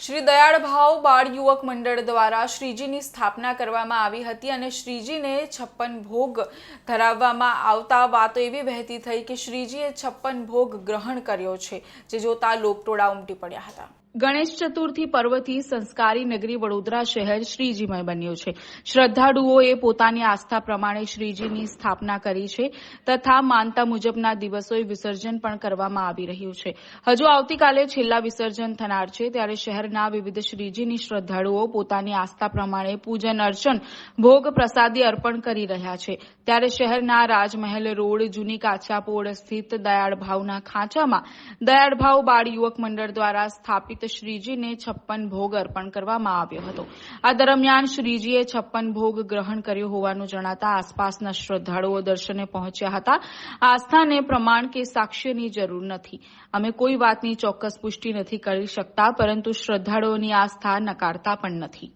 શ્રી દયાળ ભાવ બાળ યુવક મંડળ દ્વારા શ્રીજીની સ્થાપના કરવામાં આવી હતી અને શ્રીજીને છપ્પન ભોગ ધરાવવામાં આવતા વાતો એવી વહેતી થઈ કે શ્રીજીએ છપ્પન ભોગ ગ્રહણ કર્યો છે, જે જોતા લોકટોળા ઉમટી પડ્યા હતા. ગણેશ ચતુર્થી પર્વથી સંસ્કારી નગરી વડોદરા શહેર શ્રીજીમય બન્યું છે. શ્રદ્ધાળુઓએ પોતાની આસ્થા પ્રમાણે શ્રીજીની સ્થાપના કરી છે તથા માનતા મુજબના દિવસોએ વિસર્જન પણ કરવામાં આવી રહ્યું છે. હજુ આવતીકાલે છેલ્લા વિસર્જન થનાર છે ત્યારે શહેરના વિવિધ શ્રીજીની શ્રદ્ધાળુઓ પોતાની આસ્થા પ્રમાણે પૂજન અર્ચન, ભોગ પ્રસાદી અર્પણ કરી રહ્યા છે. ત્યારે શહેરના રાજમહેલ રોડ, જૂની કાછાપોળ સ્થિત દયાળ ભાવના ખાંચામાં દયાળભાવ બાળ યુવક મંડળ દ્વારા સ્થાપિત શ્રીજીને છપ્પન ભોગ અર્પણ કરવામાં આવ્યો હતો. આ દરમિયાન શ્રીજીએ છપ્પન ભોગ ગ્રહણ કર્યો હોવાનું જણાતા આસપાસના શ્રદ્ધાળુઓ દર્શને પહોંચ્યા હતા. આસ્થાને પ્રમાણ કે સાક્ષ્યની જરૂર નથી. અમે કોઈ વાતની ચોક્કસ પુષ્ટિ નથી કરી શકતા, પરંતુ શ્રદ્ધાળુઓની આસ્થા નકારતા પણ નથી.